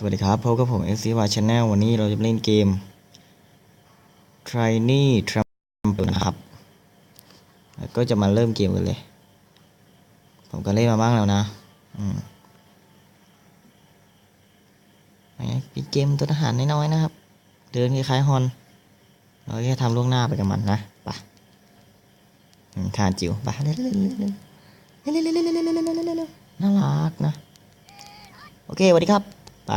สวัสดีครับพบกับผม x c y Channel วันนี้เราจะเล่นเกม Tiny Trample นะครับ แล้วก็จะมาเริ่มเกมกันเลย ผมก็เล่นมาบ้างแล้วนะ อืมเป็นเกมตัวทหารน้อยๆนะครับ เดินคล้ายๆฮอน เราแค่ทำล่วงหน้าไปกับมันนะไปอืมทานจิ๋วไปเร็วๆๆๆเร็วๆๆๆๆๆๆๆน่ารักนะ โอเคสวัสดีครับ ไป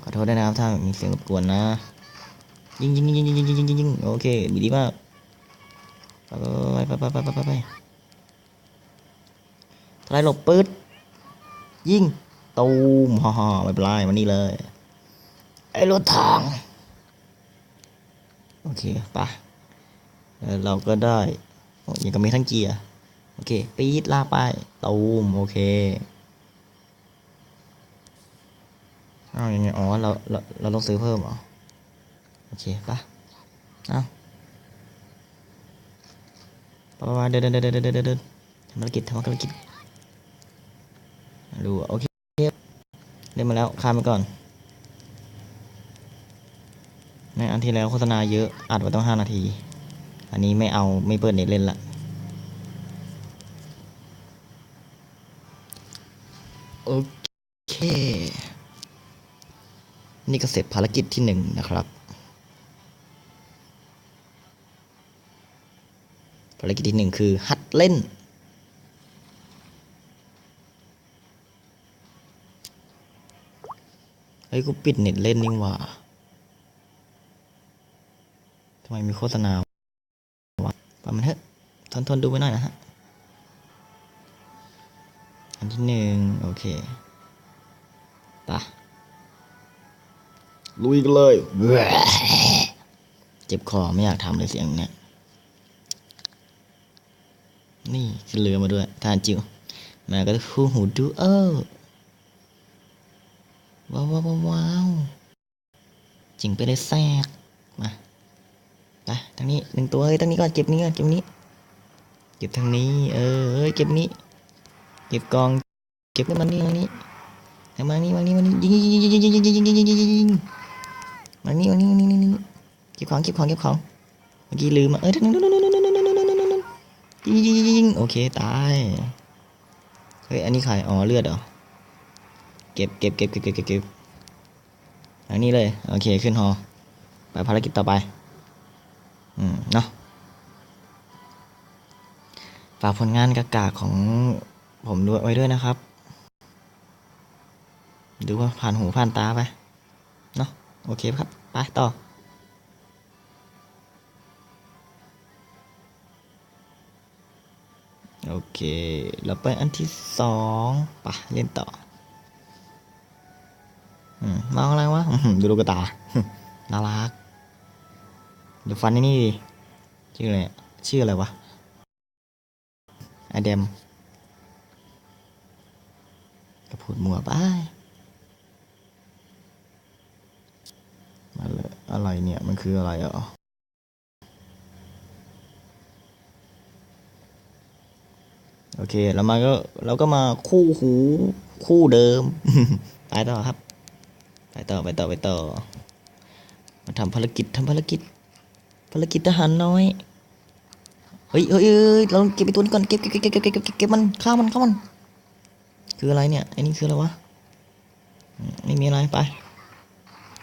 ขอ โทษด้วยนะครับถ้ามีเสียงรบกวนนะยิงยิงยิงยิงยิงยิงยิงยิงยิงโอเคดีมากไปไปไปไปไปไปไปทลายหลบปืดยิงตูมฮ่าฮ่าไม่เป็นไรมานี่เลย ไอ้รถถังโอเคไปเราก็ได้อ้ยังก็มีทั้งเกียร์โอเคปี๊ดลากไปตูมโอเค อ้าวยังไงอ๋อเราเราเราต้องซื้อเพิ่มเหรอโอเคปะอ้าไปไปไปเดินเดินเดินเดินเดินเดินเดินทำภารกิจทำภารกิจดูโอเคเล่นมาแล้วข้ามไปก่อนในอันที่แล้วโฆษณาเยอะอัดไว้ต้องห้านาที อันนี้ไม่เอาไม่เปิดเน็ตเล่นละโอเค นี่ก็เสร็จภารกิจที่หนึ่งนะครับ ภารกิจที่หนึ่งคือหัดเล่น เฮ้ย กูปิดเน็ตเล่นนี่หว่าทำไมมีโฆษณาวะปะมันเถอะทนทนดูไปหน่อยนะฮะ อันที่หนึ่งโอเคไปะ ลุยกันเลย เจ็บคอไม่อยากทำเลยเสียงเนี้ยนี่ขึ้นเรือมาด้วยทานจิ๋วมาก็คู่หูดูเออว้าวว้าวว้าวจิงไปได้แทรกมาไปทางนี้หนึ่งตัวเฮ้ยทางนี้ก่อนเก็บนี้ก่อนเก็บนี้เก็บทางนี้ เออเอ้ยเก็บนี้ เก็บกอง เก็บมันนี่มันนี่มานี่มานี่มานี่ยิงยิงยิงยิงยิงยิงยิงยิงยิงยิงยิงยิง มานี่มานี่มานี่นี่เก็บของเก็บของเก็บของ เมื่อกี้ลืมอะเออนั่นนั่นนั่นนั่นนั่นนั่นนั่นนั่นนั่นยิงยิงยิงโอเคตายเฮ้ยอันนี้ใครอ๋อเลือดเหรอเก็บเก็บเก็บเก็บเก็บเก็บเก็บอันนี้เลยโอเคขึ้นฮอไปภารกิจต่อไปอืมเนาะฝากผลงานกากาของผมด้วยไว้ด้วยนะครับ ดูว่าผ่านหูผ่านตาไป โอเคครับ ไปต่อ โอเค เราไปอันที่สองปะเล่นต่ออืมมาอะไรวะดูลูกตา น่ารัก ดูฟันนี่นี่ดิชื่ออะไรชื่ออะไรวะไอเดมก็พูดมัวไป อะไรเนี่ย มันคืออะไรอ่รอโอเค แล้วมาก็เราก็มาคู่หูคู่เดิม ไปต่อครับ ไปต่อไปต่อไปต่อ มาทำภารกิจทำภารกิจ ภารกิจทหารน้อย เฮ้ยเฮ้ยเราเก็บไปตัวนี้ก่อน เก็บเก็บเก็บเก็บเก็บเก็บมันข้ามันข้ามัน คืออะไรเนี่ย ไอ้นี่คืออะไรวะ ไม่มีอะไร ไป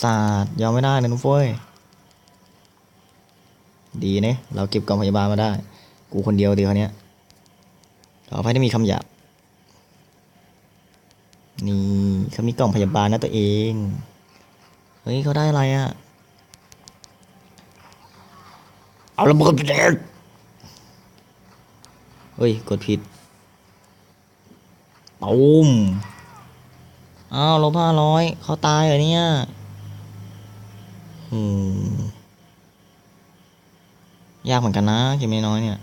สาดยอมไม่ได้นะนุ้งเฟ้ยดีเนี่ยเราเก็บกล่องพยาบาลมาได้ กูคนเดียวดียวเนี้ยขออภัยที่มีคำหยาบนี่เขามีกล่องพยาบาลนะตัวเอง เฮ้ยเขาได้อะไรอะเอาระเบิดไปเด็ดเฮ้ย กดผิดตูมอ้าวลบห้าร้อยเขาตายเหรอเนี่ย อืม ยากเหมือนกันนะเกมน้อยเนี่ย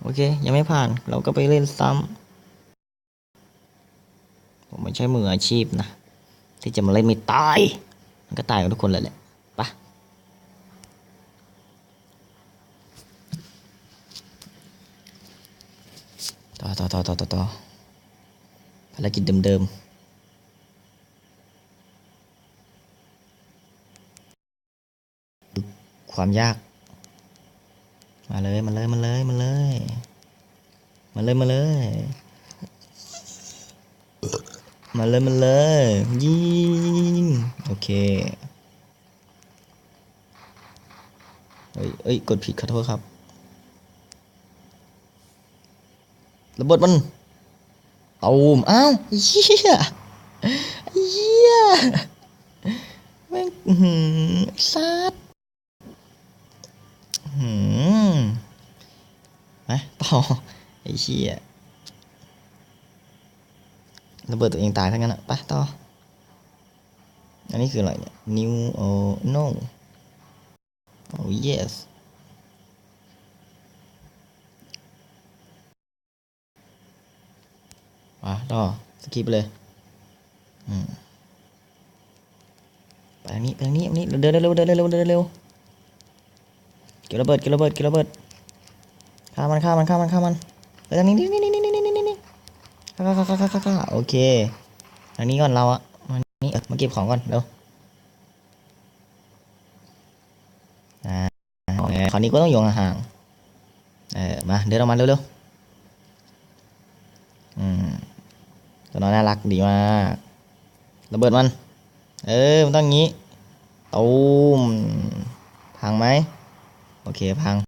โอเค ยังไม่ผ่าน เราก็ไปเล่นซ้ำ ผมไม่ใช่มืออาชีพนะ ที่จะมาเล่นไม่ตาย มันก็ตายกับทุกคนเลยแหละไปะต่อต่อต่อต่อต่อต่อภารกิจเดิมๆ ความยาก มาเลยมาเลยมาเลยมาเลยมาเลยมาเลยมาเลยมาเลยยิงโอเคเอ้ยเอ้ยกดผิดขอโทษครับระเบิดมันตูมอ้าวเหี้ยเหี้ยแม่งอื้อหือซัดอื้อหืม ไปต่อไอ้เหี้ยระเบิดตัวเองตายทั้งนั้นอะไปต่อ อันนี้คืออะไรเนี่ย new oh no oh yes มาต่อสกิปไปเลย อืมไปทางนี้ไปทางนี้อันนี้เดินเร็วเดินเร็วเดินเร็วเก็บระเบิดเก็บระเบิดเก็บระเบิด ฆ่ามันฆ่ามันฆ่ามันฆ่ามันไปทางนี้นี่นี่นี่นี่นี่นี่นี่ฆ่าฆ่าฆ่าฆ่าฆ่าฆ่าโอเคทางนี้ก่อนเราอะมานี่เออมาเก็บของก่อนเร็วอ่าโอเคราวนี้ก็ต้องโยงห่างเออมาเดินออกมาเร็วๆอืมตัวน้อยน่ารักดีมากระเบิดมัน เออมันต้องงี้ตูมพังไหมโอเคพัง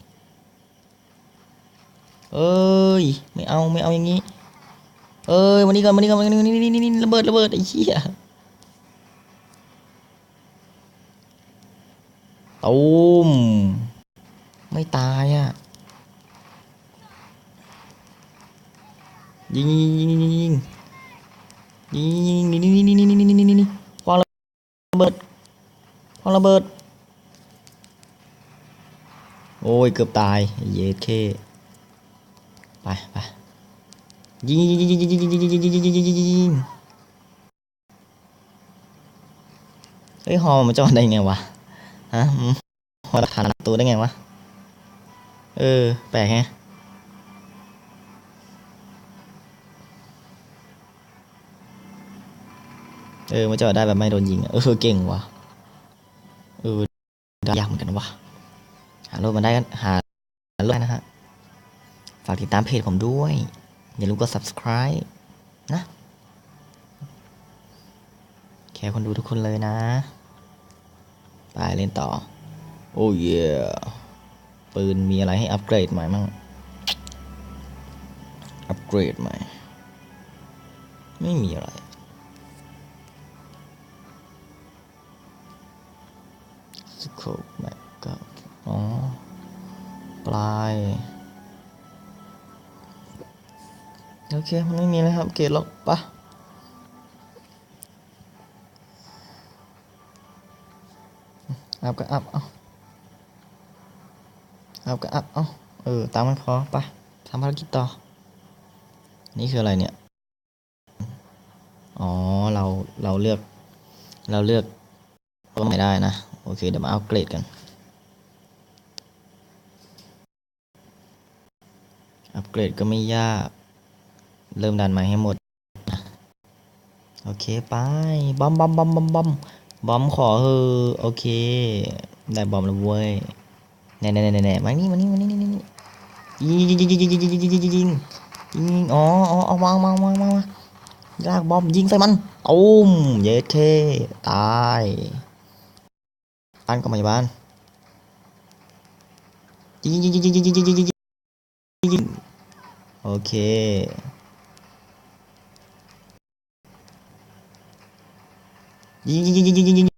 เอ้ย ไม่เอาไม่เอาอย่างนี้ เอ้ยมานี่ก่อนมานี่ก่อนมานี่นี่นี่นี่นี่ระเบิดระเบิดไอ้เหี้ยตูมไม่ตายอะยิงยิงยิงยิงยิงยิงนี่นี่นี่นี่นี่นี่นี่นี่นี่วางระเบิดควางระเบิด โอ้ยเกือบตาย เย็ดเค ไปไปยิงยิงยิงยิงยิงยิงยิงยิงยิงยิงยิงยิงยิงเฮ้ยฮอมันจะมาได้ไงวะฮะฮอทันตัวได้ไงวะเออแปลกแฮะเออมันจะได้แบบไม่โดนยิงเออเก่งว่ะเออยากเหมือนกันว่ะหารถมาได้กันหารถได้นะฮะากติดตามเพจผมด้วย อย่าลืมกด subscribe นะแค่คนดูทุกคนเลยนะ ไปเล่นต่อ โอ้ยปืนมีอะไรให้อัปเกรดใหม่มั่งอัปเกรดใหม่ ไม่มีอะไร สโคปแม็กก็อ๋อ ปลาย เค มันไม่มีแล้วครับ เกตหรอกปะอัพก็อัพเอาอัพก็อัพเอาเออ ตามมันพอปะทำภารกิจต่อ นี่คืออะไรเนี่ย อ๋อ เรา เราเลือก เราเลือกตัวไหนได้นะ โอเค เดี๋ยวมาอัปเกรดกัน อัปเกรดก็ไม่ยาก เริ่มดันมาให้หมด โอเคไปบอมบอมบอมบอมบอมบอมขอเฮอโอเค ได้บอมแล้วเว้ยแน่แน่แน่แน่มานี่มานี่มานี่นี่นี่ยิงยิงยิงยิงยิงยิงยิงยิงยิงยิงยิงยิงอ๋ออ๋อเอาวางวางวางวางวาลากบอมยิงใส่มันตูมเย็ดเคตายบ้านก็มาอยู่บ้านยิงยิงยิงยิงยิงยิงยิงยิงยิงยิงโอเค 你你你你你你